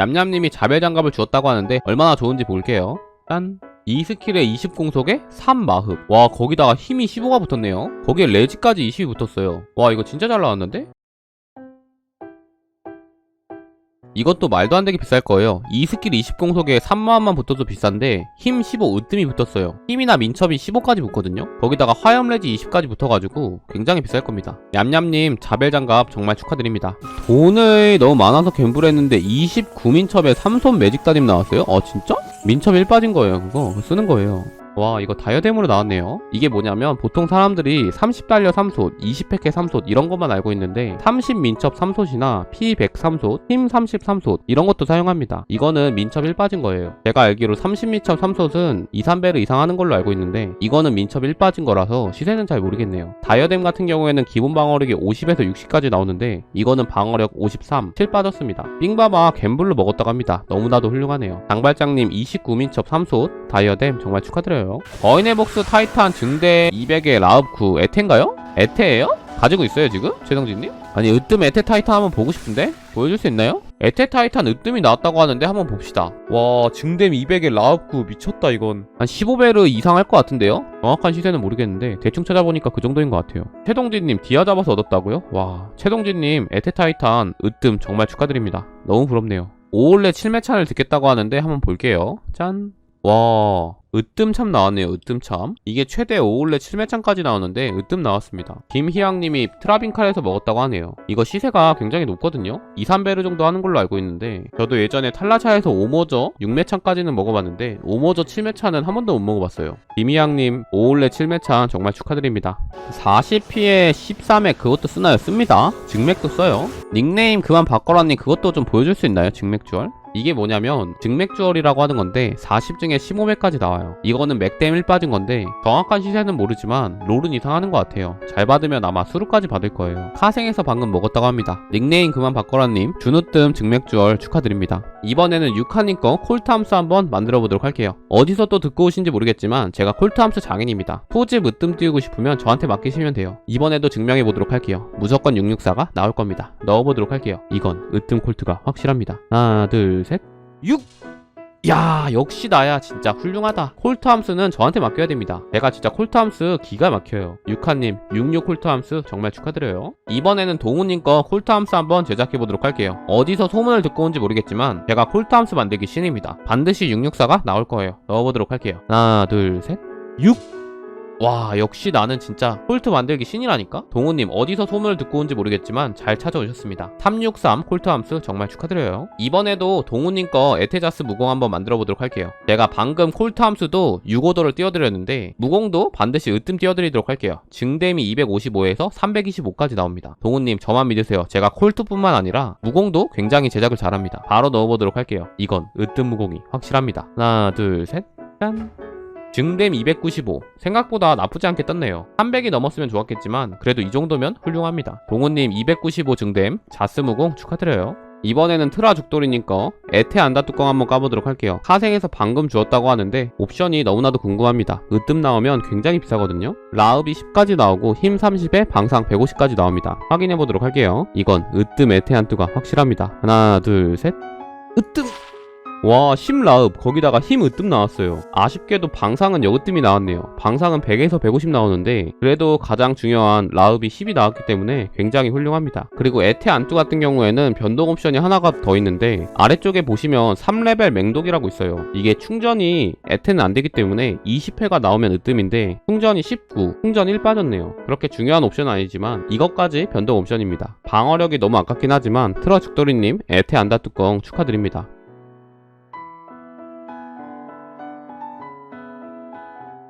냠냠님이 자벨 장갑을 주었다고 하는데 얼마나 좋은지 볼게요. 짠. 이 스킬에 20 공속에 3 마흡. 와 거기다가 힘이 15가 붙었네요. 거기에 레지까지 20이 붙었어요. 와 이거 진짜 잘 나왔는데? 이것도 말도 안 되게 비쌀 거예요. 이 스킬 20 공속에 3만원만 붙어도 비싼데 힘 15 으뜸이 붙었어요. 힘이나 민첩이 15까지 붙거든요. 거기다가 화염 레지 20까지 붙어가지고 굉장히 비쌀 겁니다. 냠냠님 자벨 장갑 정말 축하드립니다. 돈을 너무 많아서 갬블 했는데 29 민첩에 3손 매직 다짐 나왔어요? 어 진짜? 민첩 1 빠진 거예요. 그거 쓰는 거예요. 와 이거 다이어뎀으로 나왔네요. 이게 뭐냐면 보통 사람들이 30달러 3솥 20팩의 3솥 이런 것만 알고 있는데 30 민첩 3솥이나 P100 3솥 힘30 3솥 이런 것도 사용합니다. 이거는 민첩 1 빠진 거예요. 제가 알기로 30 민첩 3솥은 2, 3배를 이상 하는 걸로 알고 있는데 이거는 민첩 1 빠진 거라서 시세는 잘 모르겠네요. 다이어뎀 같은 경우에는 기본 방어력이 50에서 60까지 나오는데 이거는 방어력 53 7 빠졌습니다. 삥바바 갬블로 먹었다고 합니다. 너무나도 훌륭하네요. 장발장님 29민첩 3솥 다이어뎀 정말 축하드려요 거인의 복스 타이탄 증대 200의 라읍 9 에테인가요? 에테예요? 가지고 있어요 지금? 최성진님? 아니 으뜸 에테 타이탄 한번 보고 싶은데? 보여줄 수 있나요? 에테 타이탄 으뜸이 나왔다고 하는데 한번 봅시다 와 증댐 200의 라읍 9 미쳤다 이건 한 15배르 이상 할 것 같은데요? 정확한 시세는 모르겠는데 대충 찾아보니까 그 정도인 것 같아요 최동진님 디아 잡아서 얻었다고요? 와 최동진님 에테 타이탄 으뜸 정말 축하드립니다 너무 부럽네요 오올레 7매찬을 듣겠다고 하는데 한번 볼게요 짠 와, 으뜸 참 나왔네요. 으뜸 참. 이게 최대 5올레 7매창까지 나오는데 으뜸 나왔습니다. 김희양님이 트라빈칼에서 먹었다고 하네요. 이거 시세가 굉장히 높거든요. 2, 3배르 정도 하는 걸로 알고 있는데 저도 예전에 탈라차에서 오모저 6매창까지는 먹어봤는데 오모저 7매창은 한 번도 못 먹어봤어요. 김희양님 5올레 7매창 정말 축하드립니다. 40피에 13회 그것도 쓰나요? 씁니다. 증맥도 써요. 닉네임 그만 바꿔라니 그것도 좀 보여줄 수 있나요? 증맥주얼? 이게 뭐냐면 증맥주얼이라고 하는 건데 40 중에 15맥까지 나와요. 이거는 맥댐 1 빠진 건데 정확한 시세는 모르지만 롤은 이상하는 것 같아요. 잘 받으면 아마 수루까지 받을 거예요. 카생에서 방금 먹었다고 합니다. 닉네임 그만 바꿔라님. 준우뜸 증맥주얼 축하드립니다. 이번에는 유카님 거 콜트함스 한번 만들어 보도록 할게요. 어디서 또 듣고 오신지 모르겠지만 제가 콜트함스 장인입니다. 포즈 으뜸 띄우고 싶으면 저한테 맡기시면 돼요. 이번에도 증명해 보도록 할게요. 무조건 664가 나올 겁니다. 넣어보도록 할게요. 이건 으뜸 콜트가 확실합니다. 하나 둘 셋, 6! 야 역시 나야. 진짜 훌륭하다. 콜트함스는 저한테 맡겨야 됩니다. 제가 진짜 콜트함스 기가 막혀요. 유카님 66 콜트함스 정말 축하드려요. 이번에는 동우님 거 콜트함스 한번 제작해보도록 할게요. 어디서 소문을 듣고 온지 모르겠지만 제가 콜트함스 만들기 신입니다. 반드시 664가 나올 거예요. 넣어보도록 할게요. 하나 둘 셋. 6! 와 역시 나는 진짜 콜트 만들기 신이라니까? 동우님 어디서 소문을 듣고 온지 모르겠지만 잘 찾아오셨습니다. 363 콜트 함수 정말 축하드려요. 이번에도 동우님 거 에테자스 무공 한번 만들어 보도록 할게요. 제가 방금 콜트 함수도 6호도를 띄워드렸는데 무공도 반드시 으뜸 띄워드리도록 할게요. 증댐이 255에서 325까지 나옵니다. 동우님 저만 믿으세요. 제가 콜트뿐만 아니라 무공도 굉장히 제작을 잘합니다. 바로 넣어보도록 할게요. 이건 으뜸 무공이 확실합니다. 하나 둘 셋 짠 증댐 295 생각보다 나쁘지 않게 떴네요. 300이 넘었으면 좋았겠지만 그래도 이 정도면 훌륭합니다. 동훈님 295 증댐 자스무공 축하드려요. 이번에는 트라 죽돌이님 거 에테 안다 뚜껑 한번 까보도록 할게요. 카생에서 방금 주었다고 하는데 옵션이 너무나도 궁금합니다. 으뜸 나오면 굉장히 비싸거든요. 라읍이 10까지 나오고 힘 30에 방상 150까지 나옵니다. 확인해보도록 할게요. 이건 으뜸 에테 안뚜가 확실합니다. 하나 둘셋. 으뜸 와, 심라읍 거기다가 힘 으뜸 나왔어요. 아쉽게도 방상은 여으뜸이 나왔네요. 방상은 100에서 150 나오는데 그래도 가장 중요한 라읍이 10이 나왔기 때문에 굉장히 훌륭합니다. 그리고 에테 안뚜 같은 경우에는 변동 옵션이 하나가 더 있는데 아래쪽에 보시면 3레벨 맹독이라고 있어요. 이게 충전이 에테는 안 되기 때문에 20회가 나오면 으뜸인데 충전이 19, 충전 1 빠졌네요. 그렇게 중요한 옵션은 아니지만 이것까지 변동 옵션입니다. 방어력이 너무 아깝긴 하지만 트러 죽돌이님 에테 안다 뚜껑 축하드립니다.